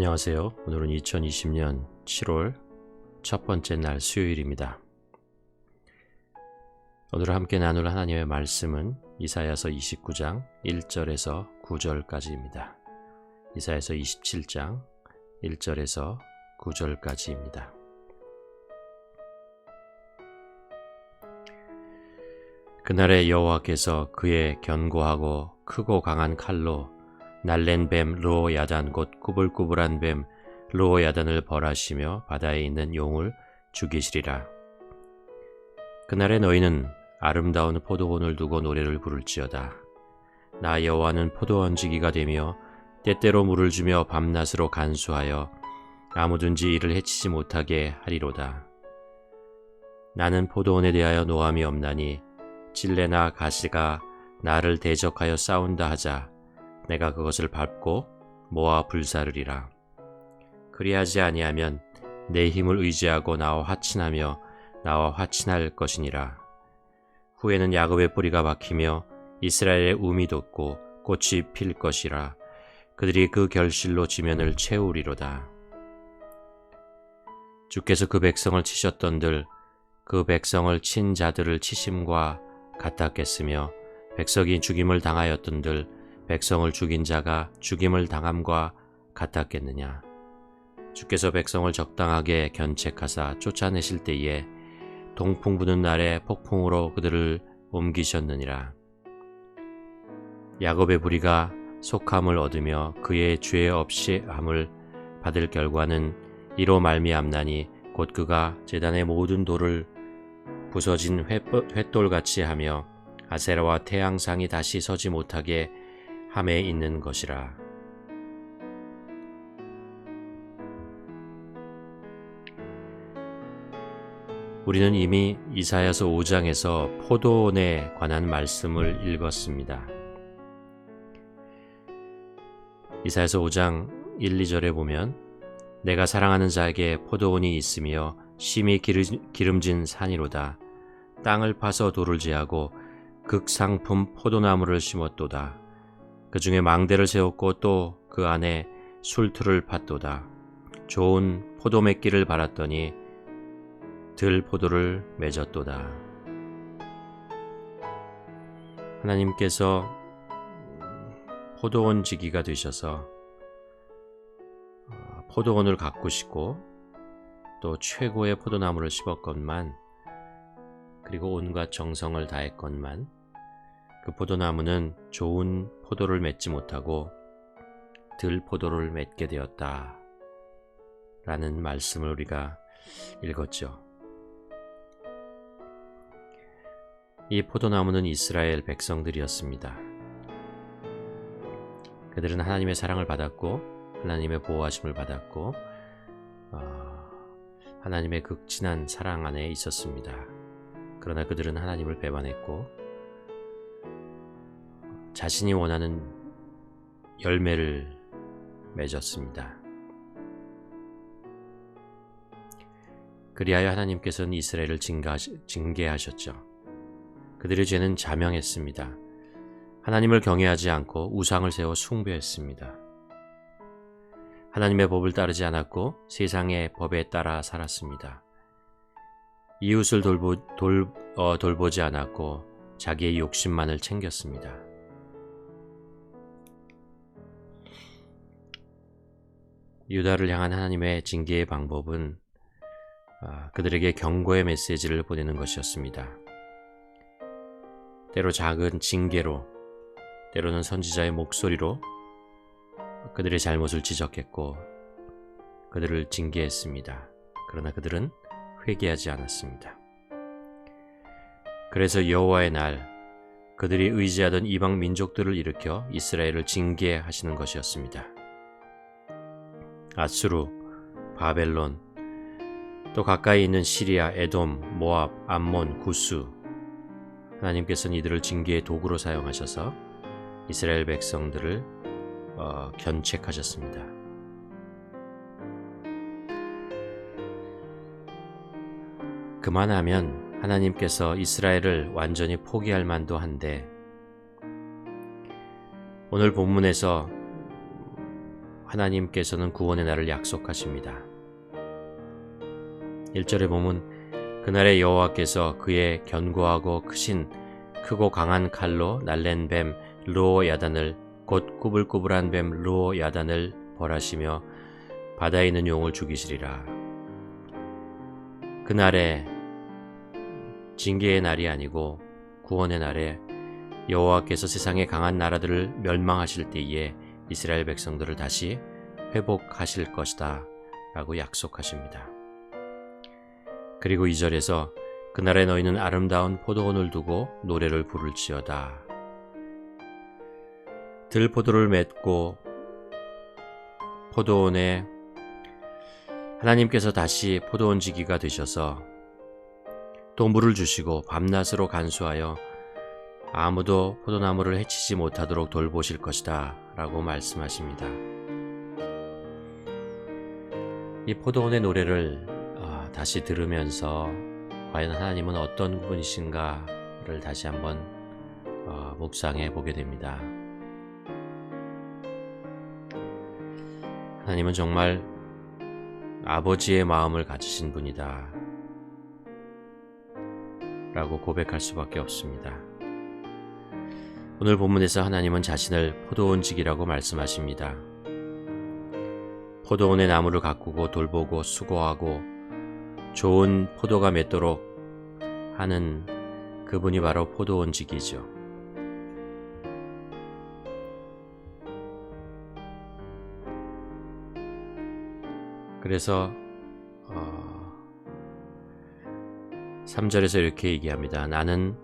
안녕하세요. 오늘은 2020년 7월 첫 번째 날 수요일입니다. 오늘 함께 나눌 하나님의 말씀은 이사야서 29장 1절에서 9절까지입니다. 이사야서 27장 1절에서 9절까지입니다. 그날에 여호와께서 그의 견고하고 크고 강한 칼로 날랜 뱀 르오야단 곧 꾸불꾸불한 뱀 르오야단을 벌하시며 바다에 있는 용을 죽이시리라. 그날에 너희는 아름다운 포도원을 두고 노래를 부를지어다. 나 여호와는 포도원 지기가 되며 때때로 물을 주며 밤낮으로 간수하여 아무든지 이를 해치지 못하게 하리로다. 나는 포도원에 대하여 노함이 없나니 찔레나 가시가 나를 대적하여 싸운다 하자 내가 그것을 밟고 모아 불사르리라. 그리하지 아니하면 내 힘을 의지하고 나와 화친하며 나와 화친할 것이니라. 후에는 야곱의 뿌리가 박히며 이스라엘의 움이 돋고 꽃이 필 것이라. 그들이 그 결실로 지면을 채우리로다. 주께서 그 백성을 치셨던들 그 백성을 친 자들을 치심과 같았겠으며 백성이 죽임을 당하였던들 백성을 죽인 자가 죽임을 당함과 같았겠느냐. 주께서 백성을 적당하게 견책하사 쫓아내실 때에 동풍 부는 날에 폭풍으로 그들을 옮기셨느니라. 야곱의 부리가 속함을 얻으며 그의 죄 없이 함을 받을 결과는 이로 말미암나니 곧 그가 제단의 모든 돌을 부서진 횃돌같이 하며 아세라와 태양상이 다시 서지 못하게 함에 있는 것이라. 우리는 이미 이사야서 5장에서 포도원에 관한 말씀을 읽었습니다. 이사야서 5장 1, 2절에 보면 내가 사랑하는 자에게 포도원이 있으며 심히 기름진 산이로다. 땅을 파서 돌을 제하고 극상품 포도나무를 심었도다. 그 중에 망대를 세웠고 또 그 안에 술틀을 팠도다. 좋은 포도 맺기를 바랐더니 들 포도를 맺었도다. 하나님께서 포도원 지기가 되셔서 어, 포도원을 가꾸시고 또 최고의 포도나무를 심었건만 그리고 온갖 정성을 다했건만 그 포도나무는 좋은 포도를 맺지 못하고 들 포도를 맺게 되었다. 라는 말씀을 우리가 읽었죠. 이 포도나무는 이스라엘 백성들이었습니다. 그들은 하나님의 사랑을 받았고 하나님의 보호하심을 받았고 어, 하나님의 극진한 사랑 안에 있었습니다. 그러나 그들은 하나님을 배반했고 자신이 원하는 열매를 맺었습니다. 그리하여 하나님께서는 이스라엘을 징계하셨죠. 그들의 죄는 자명했습니다. 하나님을 경외하지 않고 우상을 세워 숭배했습니다. 하나님의 법을 따르지 않았고 세상의 법에 따라 살았습니다. 이웃을 돌보, 돌, 어, 돌보지 않았고 자기의 욕심만을 챙겼습니다. 유다를 향한 하나님의 징계의 방법은 아, 그들에게 경고의 메시지를 보내는 것이었습니다. 때로 작은 징계로, 때로는 선지자의 목소리로 그들의 잘못을 지적했고 그들을 징계했습니다. 그러나 그들은 회개하지 않았습니다. 그래서 여호와의 날 그들이 의지하던 이방 민족들을 일으켜 이스라엘을 징계하시는 것이었습니다. 아수르, 바벨론, 또 가까이 있는 시리아, 에돔, 모압, 암몬, 구스 하나님께서는 이들을 징계의 도구로 사용하셔서 이스라엘 백성들을 어, 견책하셨습니다. 그만하면 하나님께서 이스라엘을 완전히 포기할 만도 한데 오늘 본문에서 하나님께서는 구원의 날을 약속하십니다. 1절에 보면 그날의 여호와께서 그의 견고하고 크신 크고 강한 칼로 날랜 뱀 루오 야단을 곧 꾸불꾸불한 뱀 루오 야단을 벌하시며 바다에 있는 용을 죽이시리라. 그날에 징계의 날이 아니고 구원의 날에 여호와께서 세상의 강한 나라들을 멸망하실 때에 이스라엘 백성들을 다시 회복하실 것이다 라고 약속하십니다. 그리고 2절에서 그날에 너희는 아름다운 포도원을 두고 노래를 부를지어다. 들포도를 맺고 포도원에 하나님께서 다시 포도원지기가 되셔서 또 물을 주시고 밤낮으로 간수하여 아무도 포도나무를 해치지 못하도록 돌보실 것이다 라고 말씀하십니다. 이 포도원의 노래를 어, 다시 들으면서 과연 하나님은 어떤 분이신가를 다시 한번 어, 묵상해 보게 됩니다. 하나님은 정말 아버지의 마음을 가지신 분이다. 라고 고백할 수밖에 없습니다. 오늘 본문에서 하나님은 자신을 포도원직이라고 말씀하십니다. 포도원의 나무를 가꾸고 돌보고 수고하고 좋은 포도가 맺도록 하는 그분이 바로 포도원직이죠. 그래서 어, 3절에서 이렇게 얘기합니다. 나는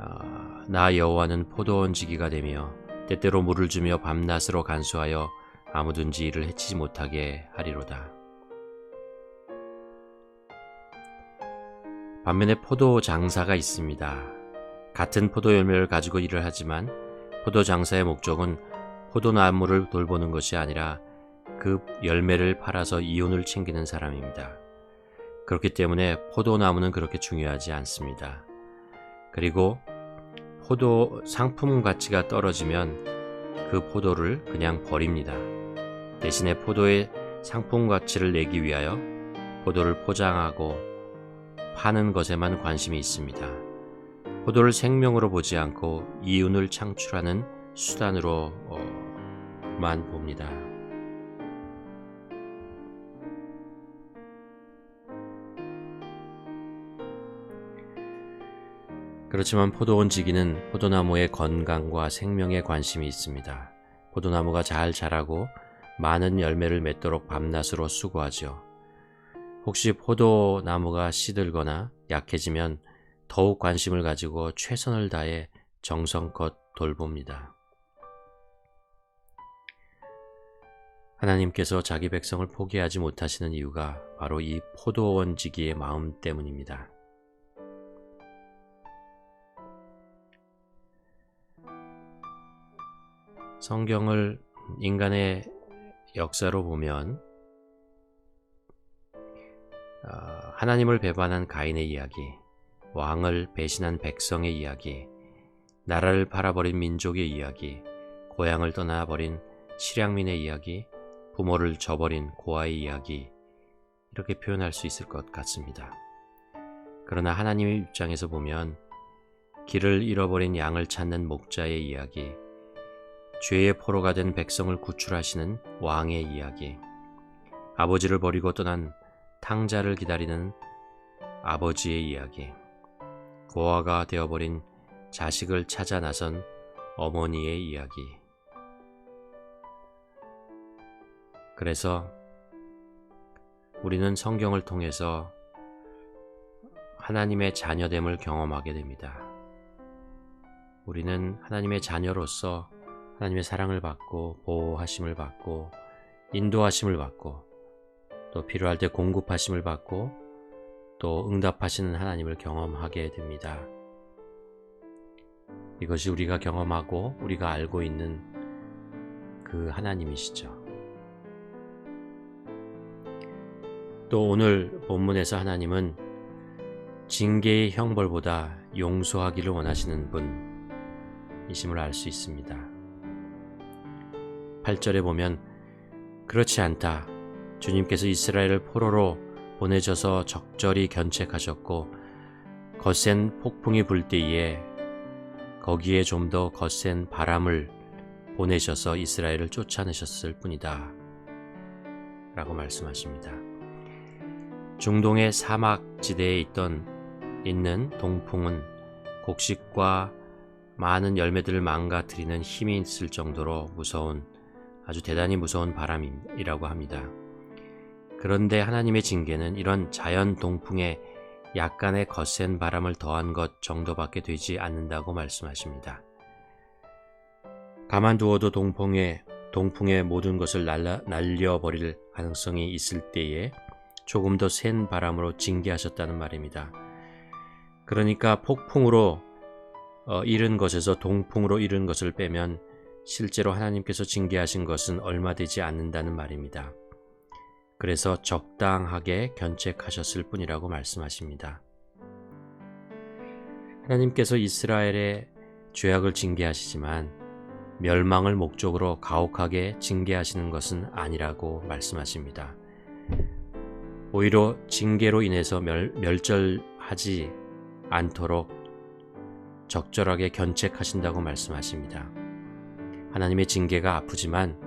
어, 나 여호와는 포도원 지기가 되며 때때로 물을 주며 밤낮으로 간수하여 아무든지 이를 해치지 못하게 하리로다. 반면에 포도 장사가 있습니다. 같은 포도 열매를 가지고 일을 하지만 포도 장사의 목적은 포도나무를 돌보는 것이 아니라 그 열매를 팔아서 이윤을 챙기는 사람입니다. 그렇기 때문에 포도나무는 그렇게 중요하지 않습니다. 그리고 포도 상품 가치가 떨어지면 그 포도를 그냥 버립니다. 대신에 포도의 상품 가치를 내기 위하여 포도를 포장하고 파는 것에만 관심이 있습니다. 포도를 생명으로 보지 않고 이윤을 창출하는 수단으로만 봅니다. 그렇지만 포도원 지기는 포도나무의 건강과 생명에 관심이 있습니다. 포도나무가 잘 자라고 많은 열매를 맺도록 밤낮으로 수고하죠. 혹시 포도나무가 시들거나 약해지면 더욱 관심을 가지고 최선을 다해 정성껏 돌봅니다. 하나님께서 자기 백성을 포기하지 못하시는 이유가 바로 이 포도원지기의 마음 때문입니다. 성경을 인간의 역사로 보면 어, 하나님을 배반한 가인의 이야기, 왕을 배신한 백성의 이야기, 나라를 팔아버린 민족의 이야기, 고향을 떠나버린 실향민의 이야기, 부모를 저버린 고아의 이야기, 이렇게 표현할 수 있을 것 같습니다. 그러나 하나님의 입장에서 보면 길을 잃어버린 양을 찾는 목자의 이야기, 죄의 포로가 된 백성을 구출하시는 왕의 이야기, 아버지를 버리고 떠난 탕자를 기다리는 아버지의 이야기, 고아가 되어버린 자식을 찾아 나선 어머니의 이야기. 그래서 우리는 성경을 통해서 하나님의 자녀됨을 경험하게 됩니다. 우리는 하나님의 자녀로서 하나님의 사랑을 받고 보호하심을 받고 인도하심을 받고 또 필요할 때 공급하심을 받고 또 응답하시는 하나님을 경험하게 됩니다. 이것이 우리가 경험하고 우리가 알고 있는 그 하나님이시죠. 또 오늘 본문에서 하나님은 징계의 형벌보다 용서하기를 원하시는 분이심을 알 수 있습니다. 8절에 보면 그렇지 않다. 주님께서 이스라엘을 포로로 보내셔서 적절히 견책하셨고 거센 폭풍이 불 때에 거기에 좀 더 거센 바람을 보내셔서 이스라엘을 쫓아내셨을 뿐이다. 라고 말씀하십니다. 중동의 사막 지대에 있던 있는 동풍은 곡식과 많은 열매들을 망가뜨리는 힘이 있을 정도로 무서운 아주 대단히 무서운 바람이라고 합니다. 그런데 하나님의 징계는 이런 자연 동풍에 약간의 거센 바람을 더한 것 정도밖에 되지 않는다고 말씀하십니다. 가만두어도 동풍에 동풍의 모든 것을 날라, 날려버릴 가능성이 있을 때에 조금 더 센 바람으로 징계하셨다는 말입니다. 그러니까 폭풍으로 어, 잃은 것에서 동풍으로 잃은 것을 빼면 실제로 하나님께서 징계하신 것은 얼마 되지 않는다는 말입니다. 그래서 적당하게 견책하셨을 뿐이라고 말씀하십니다. 하나님께서 이스라엘의 죄악을 징계하시지만 멸망을 목적으로 가혹하게 징계하시는 것은 아니라고 말씀하십니다. 오히려 징계로 인해서 멸, 멸절하지 않도록 적절하게 견책하신다고 말씀하십니다. 하나님의 징계가 아프지만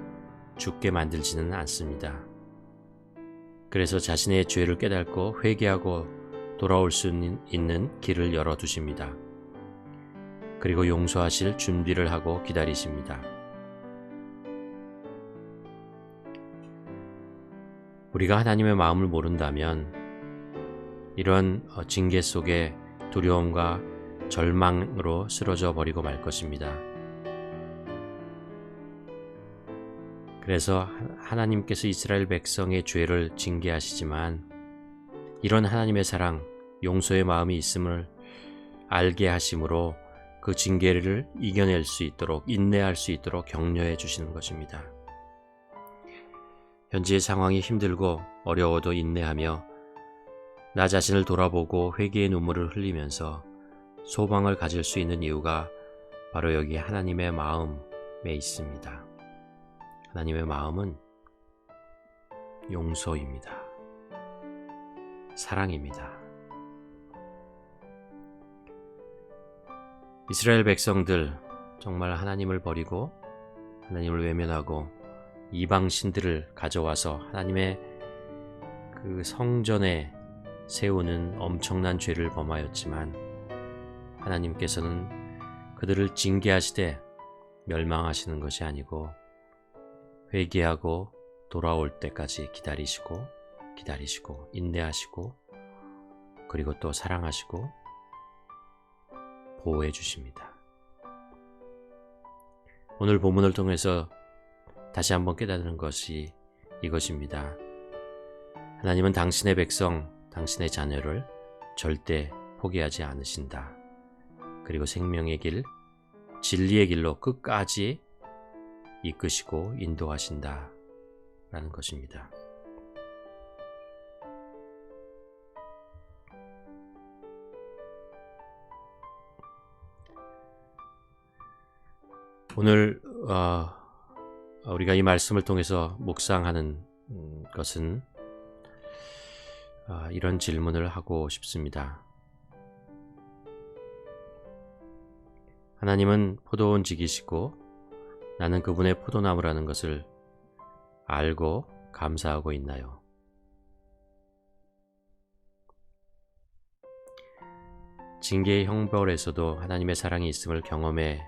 죽게 만들지는 않습니다. 그래서 자신의 죄를 깨닫고 회개하고 돌아올 수 있는 길을 열어두십니다. 그리고 용서하실 준비를 하고 기다리십니다. 우리가 하나님의 마음을 모른다면 이런 어, 징계 속에 두려움과 절망으로 쓰러져 버리고 말 것입니다. 그래서 하나님께서 이스라엘 백성의 죄를 징계하시지만 이런 하나님의 사랑, 용서의 마음이 있음을 알게 하심으로 그 징계를 이겨낼 수 있도록 인내할 수 있도록 격려해 주시는 것입니다. 현재의 상황이 힘들고 어려워도 인내하며 나 자신을 돌아보고 회개의 눈물을 흘리면서 소망을 가질 수 있는 이유가 바로 여기 하나님의 마음에 있습니다. 하나님의 마음은 용서입니다. 사랑입니다. 이스라엘 백성들 정말 하나님을 버리고 하나님을 외면하고 이방 신들을 가져와서 하나님의 그 성전에 세우는 엄청난 죄를 범하였지만 하나님께서는 그들을 징계하시되 멸망하시는 것이 아니고 회개하고 돌아올 때까지 기다리시고 기다리시고 인내하시고 그리고 또 사랑하시고 보호해 주십니다. 오늘 본문을 통해서 다시 한번 깨닫는 것이 이것입니다. 하나님은 당신의 백성, 당신의 자녀를 절대 포기하지 않으신다. 그리고 생명의 길, 진리의 길로 끝까지 이끄시고 인도하신다. 라는 것입니다. 오늘 어, 우리가 이 말씀을 통해서 묵상하는 음, 것은 어, 이런 질문을 하고 싶습니다. 하나님은 포도원 지기시고 나는 그분의 포도나무라는 것을 알고 감사하고 있나요? 징계의 형벌에서도 하나님의 사랑이 있음을 경험해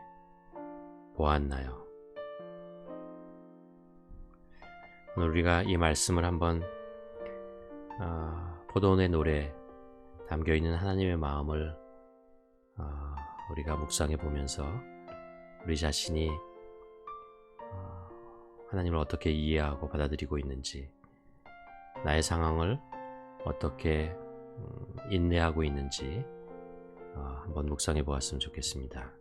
보았나요? 오늘 우리가 이 말씀을 한번 어, 포도원의 노래 담겨 있는 하나님의 마음을 어, 우리가 묵상해 보면서 우리 자신이 하나님을 어떻게 이해하고 받아들이고 있는지, 나의 상황을 어떻게 음, 인내하고 있는지 어, 한번 묵상해 보았으면 좋겠습니다.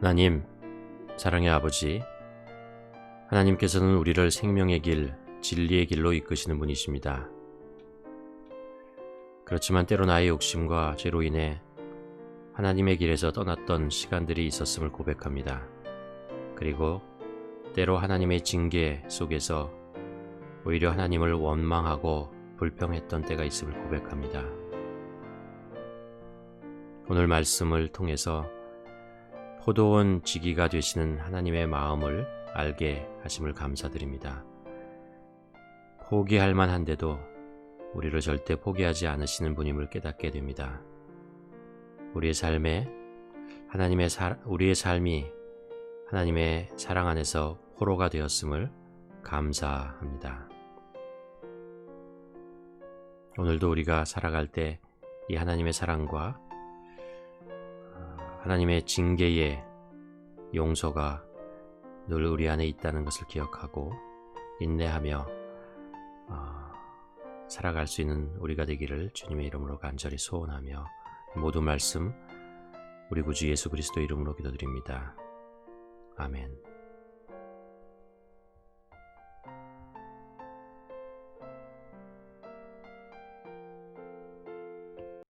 하나님, 사랑의 아버지, 하나님께서는 우리를 생명의 길, 진리의 길로 이끄시는 분이십니다. 그렇지만 때로 나의 욕심과 죄로 인해 하나님의 길에서 떠났던 시간들이 있었음을 고백합니다. 그리고 때로 하나님의 징계 속에서 오히려 하나님을 원망하고 불평했던 때가 있음을 고백합니다. 오늘 말씀을 통해서 포도원 지기가 되시는 하나님의 마음을 알게 하심을 감사드립니다. 포기할 만한데도 우리를 절대 포기하지 않으시는 분임을 깨닫게 됩니다. 우리의 삶에 하나님의 사, 우리의 삶이 하나님의 사랑 안에서 포로가 되었음을 감사합니다. 오늘도 우리가 살아갈 때 이 하나님의 사랑과 하나님의 징계의 용서가 늘 우리 안에 있다는 것을 기억하고 인내하며 어, 살아갈 수 있는 우리가 되기를 주님의 이름으로 간절히 소원하며 모든 말씀 우리 구주 예수 그리스도 이름으로 기도드립니다. 아멘.